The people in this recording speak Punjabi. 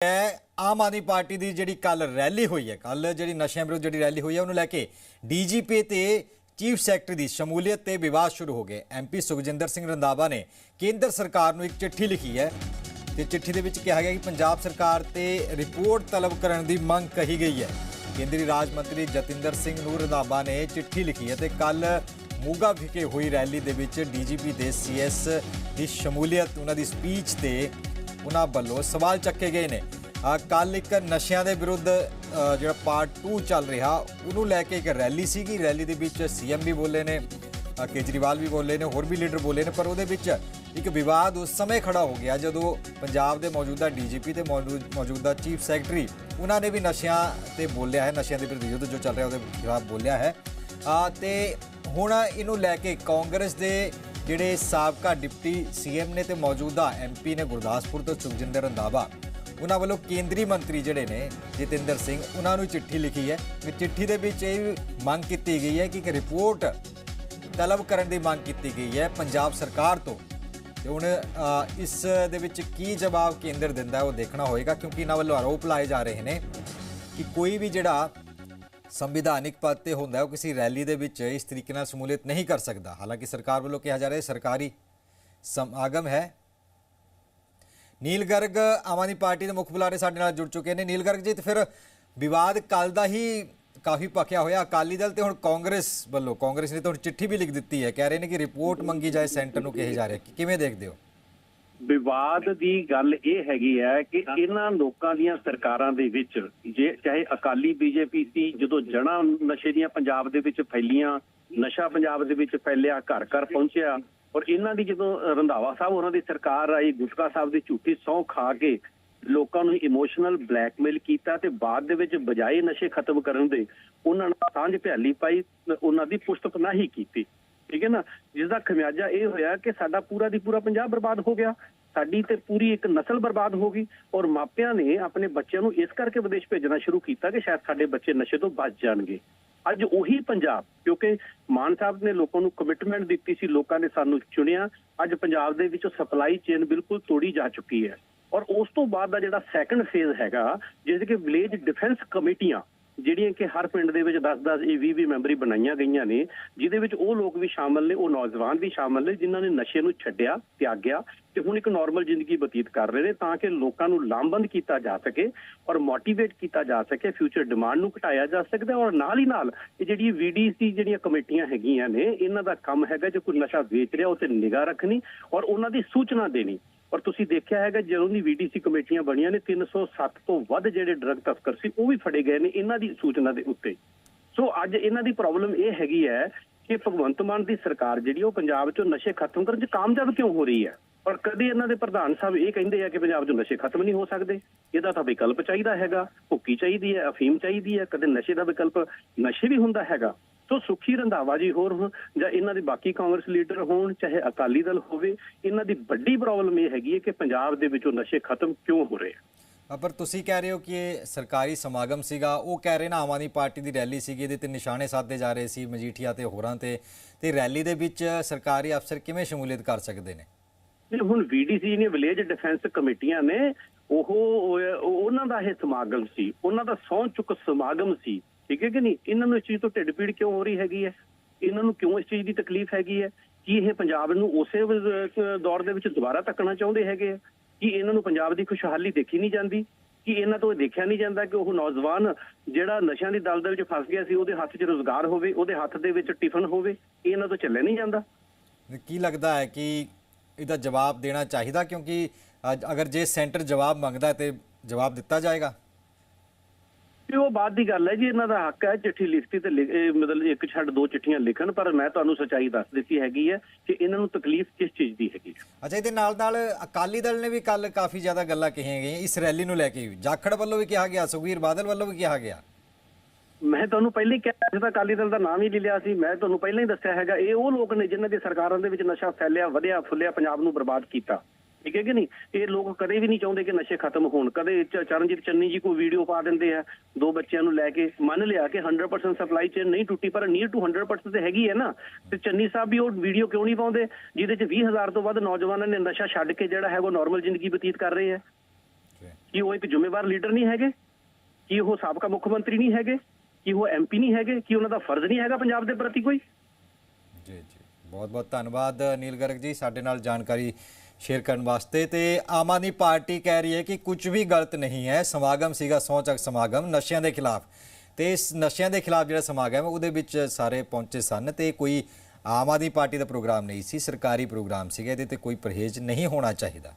ਆਮ ਆਦਮੀ ਪਾਰਟੀ ਦੀ ਜਿਹੜੀ ਕੱਲ ਰੈਲੀ ਹੋਈ ਹੈ ਕੱਲ ਜਿਹੜੀ ਨਸ਼ਿਆਂ ਵਿਰੁੱਧ ਜਿਹੜੀ ਰੈਲੀ ਹੋਈ ਹੈ, ਉਹਨੂੰ ਲੈ ਕੇ ਡੀਜੀਪੀ ਤੇ ਚੀਫ ਸੈਕਟਰੀ ਦੀ ਸ਼ਮੂਲੀਅਤ ਤੇ ਵਿਵਾਦ ਸ਼ੁਰੂ ਹੋ ਗਏ। ਐਮਪੀ ਸੁਖਜਿੰਦਰ ਸਿੰਘ ਰੰਧਾਵਾ ਨੇ ਕੇਂਦਰ ਸਰਕਾਰ ਨੂੰ ਇੱਕ ਚਿੱਠੀ ਲਿਖੀ ਹੈ ਤੇ ਚਿੱਠੀ ਦੇ ਵਿੱਚ ਕਿਹਾ ਗਿਆ ਕਿ ਪੰਜਾਬ ਸਰਕਾਰ ਤੇ ਰਿਪੋਰਟ ਤਲਬ ਕਰਨ ਦੀ ਮੰਗ ਕਹੀ ਗਈ ਹੈ। ਕੇਂਦਰੀ ਰਾਜ ਮੰਤਰੀ ਜਤਿੰਦਰ ਸਿੰਘ ਨੂੰ ਰੰਧਾਵਾ ਨੇ ਚਿੱਠੀ ਲਿਖੀ ਹੈ ਤੇ ਕੱਲ ਮੋਗਾ ਵਿਖੇ ਹੋਈ ਰੈਲੀ ਦੇ ਵਿੱਚ ਡੀਜੀਪੀ ਦੇ ਸੀਐਸ ਦੀ ਸ਼ਮੂਲੀਅਤ, ਉਹਨਾਂ ਦੀ ਸਪੀਚ ਤੇ ਉਹਨਾਂ ਵੱਲੋਂ ਸਵਾਲ ਚੱਕੇ ਗਏ ਨੇ। ਕੱਲ ਇੱਕ ਨਸ਼ਿਆਂ ਦੇ ਵਿਰੁੱਧ ਜਿਹੜਾ ਪਾਰਟ 2 ਚੱਲ ਰਿਹਾ, ਉਹਨੂੰ ਲੈ ਕੇ ਇੱਕ ਰੈਲੀ ਸੀਗੀ। ਰੈਲੀ ਦੇ ਵਿੱਚ ਸੀਐਮ ਵੀ ਬੋਲੇ ਨੇ ਕੇਜਰੀਵਾਲ ਵੀ ਬੋਲੇ ਨੇ, ਹੋਰ ਵੀ ਲੀਡਰ ਬੋਲੇ ਨੇ, ਪਰ ਉਹਦੇ ਵਿੱਚ ਇੱਕ ਵਿਵਾਦ ਉਸ ਸਮੇਂ ਖੜਾ ਹੋ ਗਿਆ ਜਦੋਂ ਪੰਜਾਬ ਦੇ ਮੌਜੂਦਾ ਡੀਜੀਪੀ ਤੇ ਮੌਜੂ- ਮੌਜੂਦਾ ਚੀਫ ਸੈਕਟਰੀ ਉਹਨਾਂ ਨੇ ਵੀ ਨਸ਼ਿਆਂ ਤੇ ਬੋਲਿਆ ਹੈ, ਨਸ਼ਿਆਂ ਦੇ ਵਿਰੁੱਧ ਯੁੱਧ ਜੋ ਚੱਲ ਰਿਹਾ ਉਹਦੇ ਖਿਲਾਫ ਬੋਲਿਆ ਹੈ। ਆ ਤੇ ਹੁਣ ਇਹਨੂੰ ਲੈ ਕੇ ਕਾਂਗਰਸ ਦੇ ਜਿਹੜੇ ਸਾਬਕਾ ਡਿਪਟੀ ਸੀਐਮ ਨੇ ਤੇ ਮੌਜੂਦਾ ਐਮਪੀ ਨੇ ਗੁਰਦਾਸਪੁਰ ਤੋਂ ਸੁਖਜਿੰਦਰ ਰੰਧਾਵਾ, ਉਹਨਾਂ ਵੱਲੋਂ ਕੇਂਦਰੀ ਮੰਤਰੀ ਜਿਹੜੇ ਨੇ, ਜਤਿੰਦਰ ਸਿੰਘ, ਉਹਨਾਂ ਨੂੰ ਚਿੱਠੀ ਲਿਖੀ ਹੈ। ਤੇ ਚਿੱਠੀ ਦੇ ਵਿੱਚ ਇਹ ਮੰਗ ਕੀਤੀ ਗਈ ਹੈ ਕਿ ਇੱਕ ਰਿਪੋਰਟ ਤਲਬ ਕਰਨ ਦੀ ਮੰਗ ਕੀਤੀ ਗਈ ਹੈ ਪੰਜਾਬ ਸਰਕਾਰ ਤੋਂ। ਤੇ ਹੁਣ ਇਸ ਦੇ ਵਿੱਚ ਕੀ ਜਵਾਬ ਕੇਂਦਰ ਦਿੰਦਾ ਉਹ ਦੇਖਣਾ ਹੋਏਗਾ ਕਿਉਂਕਿ ਇਹਨਾਂ ਵੱਲੋਂ ਆਰੋਪ ਲਾਏ ਜਾ ਰਹੇ ਨੇ ਕਿ ਕੋਈ ਵੀ ਜਿਹੜਾ ਸੰਵਿਧਾਨਿਕ ਪਦ ਤੇ ਹੁੰਦਾ ਉਹ ਕਿਸੇ ਰੈਲੀ ਦੇ ਵਿੱਚ ਇਸ ਤਰੀਕੇ ਨਾਲ ਸ਼ਮੂਲੀਅਤ ਨਹੀਂ ਕਰ ਸਕਦਾ। ਹਾਲਾਂਕਿ ਸਰਕਾਰ ਵੱਲੋਂ ਕਿਹਾ ਜਾ ਰਿਹਾ ਸਰਕਾਰੀ ਸਮਾਗਮ ਹੈ। ਨੀਲ ਗਰਗ ਆਮ ਆਦਮੀ ਪਾਰਟੀ ਦੇ ਮੁੱਖ ਬੁਲਾਰੇ ਸਾਡੇ ਨਾਲ ਜੁੜ ਚੁੱਕੇ ਨੇ। ਨੀਲ ਗਰਗ ਜੀ, ਤੇ ਫਿਰ ਵਿਵਾਦ ਕੱਲ ਦਾ ਹੀ ਕਾਫੀ ਭਖਿਆ ਹੋਇਆ। ਅਕਾਲੀ ਦਲ ਤੇ ਹੁਣ ਕਾਂਗਰਸ ਵੱਲੋਂ, ਕਾਂਗਰਸ ਨੇ ਤਾਂ ਹੁਣ ਚਿੱਠੀ ਵੀ ਲਿਖ ਦਿੱਤੀ ਹੈ। ਕਹਿ ਰਹੇ ਨੇ ਕਿ ਰਿਪੋਰਟ ਮੰਗੀ ਜਾਏ ਸੈਂਟਰ ਨੂੰ, ਕਿਹਾ ਜਾ ਰਿਹਾ ਕਿ, ਕਿਵੇਂ ਦੇਖਦੇ ਹੋ? ਵਿਵਾਦ ਦੀ ਗੱਲ ਇਹ ਹੈਗੀ ਹੈ ਕਿ ਇਹਨਾਂ ਲੋਕਾਂ ਦੀਆਂ ਸਰਕਾਰਾਂ ਦੇ ਵਿੱਚ ਜੇ ਚਾਹੇ ਅਕਾਲੀ ਬੀਜੇਪੀ ਸੀ ਜਦੋਂ ਜਣਾ ਨਸ਼ੇ ਦੀਆਂ ਪੰਜਾਬ ਦੇ ਵਿੱਚ ਫੈਲੀਆਂ ਨਸ਼ਾ ਪੰਜਾਬ ਦੇ ਵਿੱਚ ਫੈਲਿਆ ਘਰ ਘਰ ਪਹੁੰਚਿਆ ਔਰ ਇਹਨਾਂ ਦੀ ਜਦੋਂ ਰੰਧਾਵਾ ਸਾਹਿਬ ਉਹਨਾਂ ਦੀ ਸਰਕਾਰ ਆਈ ਗੁਟਕਾ ਸਾਹਿਬ ਦੀ ਝੂਠੀ ਸਹੁੰ ਖਾ ਕੇ ਲੋਕਾਂ ਨੂੰ ਇਮੋਸ਼ਨਲ ਬਲੈਕਮੇਲ ਕੀਤਾ ਤੇ ਬਾਅਦ ਦੇ ਵਿੱਚ ਬਜਾਏ ਨਸ਼ੇ ਖਤਮ ਕਰਨ ਦੇ ਉਹਨਾਂ ਨਾਲ ਸਾਂਝ ਭਿਆਲੀ ਪਾਈ ਉਹਨਾਂ ਦੀ ਪੁਸ਼ਤਪਨਾਹੀ ਕੀਤੀ। ਠੀਕ ਹੈ ਨਾ ਜਿਸ ਦਾ ਖਮਿਆਜਾ ਇਹ ਹੋਇਆ ਕਿ ਸਾਡਾ ਪੂਰਾ ਦੀ ਪੂਰਾ ਪੰਜਾਬ ਬਰਬਾਦ ਹੋ ਗਿਆ, ਸਾਡੀ ਤੇ ਪੂਰੀ ਇੱਕ ਨਸਲ ਬਰਬਾਦ ਹੋ ਗਈ ਔਰ ਮਾਪਿਆਂ ਨੇ ਆਪਣੇ ਬੱਚਿਆਂ ਨੂੰ ਇਸ ਕਰਕੇ ਵਿਦੇਸ਼ ਭੇਜਣਾ ਸ਼ੁਰੂ ਕੀਤਾ ਕਿ ਸ਼ਾਇਦ ਸਾਡੇ ਬੱਚੇ ਨਸ਼ੇ ਤੋਂ ਬਚ ਜਾਣਗੇ। ਅੱਜ ਉਹੀ ਪੰਜਾਬ, ਕਿਉਂਕਿ ਮਾਨ ਸਾਹਿਬ ਨੇ ਲੋਕਾਂ ਨੂੰ ਕਮਿਟਮੈਂਟ ਦਿੱਤੀ ਸੀ, ਲੋਕਾਂ ਨੇ ਸਾਨੂੰ ਚੁਣਿਆ, ਅੱਜ ਪੰਜਾਬ ਦੇ ਵਿੱਚ ਸਪਲਾਈ ਚੇਨ ਬਿਲਕੁਲ ਤੋੜੀ ਜਾ ਚੁੱਕੀ ਹੈ। ਔਰ ਉਸ ਤੋਂ ਬਾਅਦ ਦਾ ਜਿਹੜਾ ਸੈਕੰਡ ਫੇਜ਼ ਹੈਗਾ, ਜਿਹਦੇ ਕਿ ਵਿਲੇਜ ਡਿਫੈਂਸ ਕਮੇਟੀਆਂ ਜਿਹੜੀਆਂ ਕਿ ਹਰ ਪਿੰਡ ਦੇ ਵਿੱਚ 10-10 ਇਹ 20-20 ਮੈਂਬਰੀ ਬਣਾਈਆਂ ਗਈਆਂ ਨੇ, ਜਿਹਦੇ ਵਿੱਚ ਉਹ ਲੋਕ ਵੀ ਸ਼ਾਮਲ ਨੇ, ਉਹ ਨੌਜਵਾਨ ਵੀ ਸ਼ਾਮਲ ਨੇ, ਜਿਨ੍ਹਾਂ ਨੇ ਨਸ਼ੇ ਨੂੰ ਛੱਡਿਆ, ਤਿਆਗਿਆ ਤੇ ਹੁਣ ਇੱਕ ਨਾਰਮਲ ਜ਼ਿੰਦਗੀ ਬਤੀਤ ਕਰ ਰਹੇ ਨੇ ਤਾਂ ਕਿ ਲੋਕਾਂ ਨੂੰ ਲਾਮਬੰਦ ਕੀਤਾ ਜਾ ਸਕੇ ਔਰ ਮੋਟੀਵੇਟ ਕੀਤਾ ਜਾ ਸਕੇ ਫਿਊਚਰ ਡਿਮਾਂਡ ਨੂੰ ਘਟਾਇਆ ਜਾ ਸਕਦਾ ਔਰ ਨਾਲ ਹੀ ਨਾਲ ਇਹ ਜਿਹੜੀ ਵੀਡੀਸੀ ਜਿਹੜੀਆਂ ਕਮੇਟੀਆਂ ਹੈਗੀਆਂ ਨੇ, ਇਹਨਾਂ ਦਾ ਕੰਮ ਹੈਗਾ ਜੇ ਕੋਈ ਨਸ਼ਾ ਵੇਚ ਰਿਹਾ, ਉਹ ਤੇ ਨਿਗਾਹ ਰੱਖਣੀ ਔਰ ਉਹਨਾਂ ਦੀ ਸੂਚਨਾ ਦੇਣੀ। ਔਰ ਤੁਸੀਂ ਦੇਖਿਆ ਹੈਗਾ ਜਦੋਂ ਦੀ ਵੀਡੀਸੀ ਕਮੇਟੀਆਂ ਬਣੀਆਂ ਨੇ 307 ਤੋਂ ਵੱਧ ਜਿਹੜੇ ਡਰੱਗ ਤਸਕਰ ਸੀ, ਉਹ ਵੀ ਫੜੇ ਗਏ ਨੇ ਇਹਨਾਂ ਦੀ ਸੂਚਨਾ ਦੇ ਉੱਤੇ। ਸੋ ਅੱਜ ਇਹਨਾਂ ਦੀ ਪ੍ਰੋਬਲਮ ਇਹ ਹੈਗੀ ਹੈ ਕਿ ਭਗਵੰਤ ਮਾਨ ਦੀ ਸਰਕਾਰ ਜਿਹੜੀ ਉਹ ਪੰਜਾਬ 'ਚੋਂ ਨਸ਼ੇ ਖਤਮ ਕਰਨ 'ਚ ਕਾਮਯਾਬ ਕਿਉਂ ਹੋ ਰਹੀ ਹੈ? ਔਰ ਕਦੇ ਇਹਨਾਂ ਦੇ ਪ੍ਰਧਾਨ ਸਾਹਿਬ ਇਹ ਕਹਿੰਦੇ ਆ ਕਿ ਪੰਜਾਬ 'ਚੋਂ ਨਸ਼ੇ ਖਤਮ ਨਹੀਂ ਹੋ ਸਕਦੇ? ਇਹਦਾ ਤਾਂ ਵਿਕਲਪ ਚਾਹੀਦਾ ਹੈਗਾ, ਭੁੱਕੀ ਚਾਹੀਦੀ ਹੈ, ਅਫੀਮ ਚਾਹੀਦੀ ਹੈ, ਕਦੇ ਨਸ਼ੇ ਦਾ ਵਿਕਲਪ ਨਸ਼ੇ ਵੀ ਹੁੰਦਾ ਹੈਗਾ। ਸੋ ਸੁਖੀ ਰੰਧਾਵਾ ਜੀ ਹੋਰ ਹੋਣ ਜਾਂ ਇਹਨਾਂ ਦੇ ਬਾਕੀ ਕਾਂਗਰਸ ਲੀਡਰ ਹੋਣ ਚਾਹੇ ਅਕਾਲੀ ਦਲ ਹੋਵੇ ਇਹਨਾਂ ਦੀ ਵੱਡੀ ਪ੍ਰੋਬਲਮ ਇਹ ਹੈਗੀ ਹੈ ਕਿ ਪੰਜਾਬ ਦੇ ਵਿੱਚੋਂ ਨਸ਼ੇ ਖਤਮ ਕਿਉਂ ਹੋ ਰਹੇ ਆ? ਪਰ ਤੁਸੀਂ ਕਹਿ ਰਹੇ ਹੋ ਕਿ ਇਹ ਸਰਕਾਰੀ ਸਮਾਗਮ ਸੀਗਾ। ਉਹ ਕਹਿ ਰਹੇ ਨਾ ਆਮ ਆਦਮੀ ਪਾਰਟੀ ਦੀ ਰੈਲੀ ਸੀਗੀ ਇਹਦੇ ਤੇ ਨਿਸ਼ਾਨੇ ਸਾਧੇ ਜਾ ਰਹੇ ਸੀ ਮਜੀਠੀਆ ਤੇ ਹੋਰਾਂ ਤੇ। ਤੇ ਰੈਲੀ ਦੇ ਵਿੱਚ ਸਰਕਾਰੀ ਅਫਸਰ ਕਿਵੇਂ ਸ਼ਮੂਲੀਅਤ ਕਰ ਸਕਦੇ ਨੇ? ਇਹ ਹੁਣ ਵੀਡੀਸੀ ਨੇ ਵਿਲੇਜ ਡਿਫੈਂਸ ਕਮੇਟੀਆਂ ਨੇ ਉਹ ਉਹ- ਉਹਨਾਂ ਦਾ ਇਹ ਸਮਾਗਮ ਸੀ ਉਹਨਾਂ ਦਾ ਸਹੁੰ ਚੁੱਕ ਸਮਾਗਮ ਸੀ। ਠੀਕ ਹੈ ਕਿ ਨਹੀਂ? ਇਹਨਾਂ ਨੂੰ ਇਸ ਚੀਜ਼ ਤੋਂ ਢਿੱਡ ਪੀੜ ਕਿਉਂ ਹੋ ਰਹੀ ਹੈਗੀ ਹੈ? ਇਹਨਾਂ ਨੂੰ ਕਿਉਂ ਇਸ ਚੀਜ਼ ਦੀ ਤਕਲੀਫ ਹੈਗੀ ਹੈ? ਕੀ ਇਹ ਪੰਜਾਬ ਨੂੰ ਉਸੇ ਦੌਰ ਦੇ ਵਿੱਚ ਦੁਬਾਰਾ ਤੱਕਣਾ ਚਾਹੁੰਦੇ ਹੈਗੇ ਆ? ਕੀ ਇਹਨਾਂ ਨੂੰ ਪੰਜਾਬ ਦੀ ਖੁਸ਼ਹਾਲੀ ਦੇਖੀ ਨਹੀਂ ਜਾਂਦੀ? ਕਿ ਇਹਨਾਂ ਤੋਂ ਇਹ ਦੇਖਿਆ ਨਹੀਂ ਜਾਂਦਾ ਕਿ ਉਹ ਨੌਜਵਾਨ ਜਿਹੜਾ ਨਸ਼ਿਆਂ ਦੀ ਦਲ ਦੇ ਵਿੱਚ ਫਸ ਗਿਆ ਸੀ, ਉਹਦੇ ਹੱਥ 'ਚ ਰੋਜ਼ਗਾਰ ਹੋਵੇ, ਉਹਦੇ ਹੱਥ ਦੇ ਵਿੱਚ ਟਿਫਨ ਹੋਵੇ ਇਹਨਾਂ ਤੋਂ ਚੱਲਿਆ ਨਹੀਂ ਜਾਂਦਾ? ਕੀ ਲੱਗਦਾ ਹੈ ਕਿ ਇਹਦਾ ਜਵਾਬ ਦੇਣਾ ਚਾਹੀਦਾ? ਕਿਉਂਕਿ ਅਗਰ ਜੇ ਸੈਂਟਰ ਜਵਾਬ ਮੰਗਦਾ ਤੇ ਜਵਾਬ ਦਿੱਤਾ ਜਾਏਗਾ। ਉਹ ਬਾਅਦ ਦੀ ਗੱਲ ਹੈ ਜੀ ਇਹਨਾਂ ਦਾ ਹੱਕ ਹੈ ਚਿੱਠੀ ਲਿਖਤੀ ਤੇ ਮਤਲਬ ਇੱਕ ਛੱਡ ਦੋ ਚਿੱਠੀਆਂ ਲਿਖਣ ਪਰ ਮੈਂ ਤੁਹਾਨੂੰ ਸੱਚਾਈ ਦੱਸ ਦਿੱਤੀ ਹੈਗੀ ਹੈ ਕਿ ਇਹਨਾਂ ਨੂੰ ਤਕਲੀਫ ਕਿਸ ਚੀਜ਼ ਦੀ ਹੈਗੀ। ਅੱਛਾ ਇਹਦੇ ਨਾਲ ਨਾਲ ਅਕਾਲੀ ਦਲ ਨੇ ਵੀ ਕੱਲ ਕਾਫੀ ਜ਼ਿਆਦਾ ਗੱਲਾਂ ਕਹੀਆਂ ਗਈਆਂ ਇਸ ਰੈਲੀ ਨੂੰ ਲੈ ਕੇ ਜਾਖੜ ਵੱਲੋਂ ਵੀ ਕਿਹਾ ਗਿਆ ਸੁਖਵੀਰ ਬਾਦਲ ਵੱਲੋਂ ਵੀ ਕਿਹਾ ਗਿਆ। ਮੈਂ ਤੁਹਾਨੂੰ ਪਹਿਲਾਂ ਹੀ ਕਿਹਾ ਸੀ ਤਾਂ ਅਕਾਲੀ ਦਲ ਦਾ ਨਾਮ ਹੀ ਨਹੀਂ ਲਿਆ ਸੀ ਮੈਂ ਤੁਹਾਨੂੰ ਪਹਿਲਾਂ ਹੀ ਦੱਸਿਆ ਹੈਗਾ ਇਹ ਉਹ ਲੋਕ ਨੇ ਜਿਨ੍ਹਾਂ ਦੀ ਸਰਕਾਰਾਂ ਦੇ ਵਿੱਚ ਨਸ਼ਾ ਫੈਲਿਆ ਵਧਿਆ ਫੁੱਲਿਆ ਪੰਜਾਬ ਨੂੰ ਬਰਬਾਦ ਕੀਤਾ। ਠੀਕ ਹੈ ਕਿ ਨਹੀਂ? ਇਹ ਲੋਕ ਕਦੇ ਵੀ ਨਹੀਂ ਚਾਹੁੰਦੇ ਕਿ ਨਸ਼ੇ ਖਤਮ ਹੋਣ। ਕਦੇ ਚਰਨਜੀਤ ਚੰਨੀ ਜੀ ਕੋਈ ਵੀਡੀਓ ਪਾ ਦਿੰਦੇ ਆ ਦੋ ਬੱਚਿਆਂ ਨੂੰ ਲੈ ਕੇ। ਮੰਨ ਲਿਆ ਕਿ 100% ਸਪਲਾਈ ਚੇਨ ਨਹੀਂ ਟੁੱਟੀ ਪਰ ਨੀਅਰ ਟੂ 100% ਤੇ ਹੈਗੀ ਹੈ ਨਾ। ਤੇ ਚੰਨੀ ਸਾਹਿਬ ਵੀ ਉਹ ਵੀਡੀਓ ਕਿਉਂ ਨਹੀਂ ਪਾਉਂਦੇ? ਜਿਹਦੇ ਚ 20000 ਤੋਂ ਵੱਧ ਨੌਜਵਾਨਾਂ ਨੇ ਨਸ਼ਾ ਛੱਡ ਕੇ ਜਿਹੜਾ ਹੈ ਉਹ ਨਾਰਮਲ ਜ਼ਿੰਦਗੀ ਬਤੀਤ ਕਰ ਰਹੇ ਆ। ਕੀ ਉਹ ਇੱਕ ਜ਼ਿੰਮੇਵਾਰ ਲੀਡਰ ਨਹੀਂ ਹੈਗੇ? ਕੀ ਉਹ ਸਾਬਕਾ ਮੁੱਖ ਮੰਤਰੀ ਨਹੀਂ ਹੈਗੇ? ਕੀ ਉਹ ਐਮਪੀ ਨਹੀਂ ਹੈਗੇ? ਕੀ ਉਹਨਾਂ ਦਾ ਫਰਜ਼ ਨਹੀਂ ਹੈਗਾ ਪੰਜਾਬ ਦੇ ਪ੍ਰਤੀ ਕੋਈ? ਜੀ ਜੀ। ਬਹੁਤ ਬਹੁਤ ਧੰਨਵਾਦ ਨੀਲ ਗਰਗ ਜੀ ਸਾਡੇ ਨਾਲ ਜਾਣਕਾਰੀ ਸ਼ੇਅਰ ਕਰਨ ਵਾਸਤੇ ਤੇ ਆਮ ਆਦਮੀ ਪਾਰਟੀ ਕਹਿ ਰਹੀ ਹੈ ਕਿ ਕੁਝ ਵੀ ਗਲਤ ਨਹੀਂ ਹੈ। ਸਮਾਗਮ ਸੀਗਾ ਸਹੁੰ ਚੱਕ ਸਮਾਗਮ, ਨਸ਼ਿਆਂ ਦੇ ਖਿਲਾਫ। ਤੇ ਇਸ ਨਸ਼ਿਆਂ ਦੇ ਖਿਲਾਫ ਜਿਹੜਾ ਸਮਾਗਮ ਹੈ, ਉਹਦੇ ਵਿੱਚ ਸਾਰੇ ਪਹੁੰਚੇ ਸਨ ਤੇ ਕੋਈ ਆਮ ਆਦਮੀ ਪਾਰਟੀ ਦਾ ਪ੍ਰੋਗਰਾਮ ਨਹੀਂ ਸੀ, ਸਰਕਾਰੀ ਪ੍ਰੋਗਰਾਮ ਸੀਗਾ ਇਹਦੇ ਤੇ ਕੋਈ ਪਰਹੇਜ਼ ਨਹੀਂ ਹੋਣਾ ਚਾਹੀਦਾ।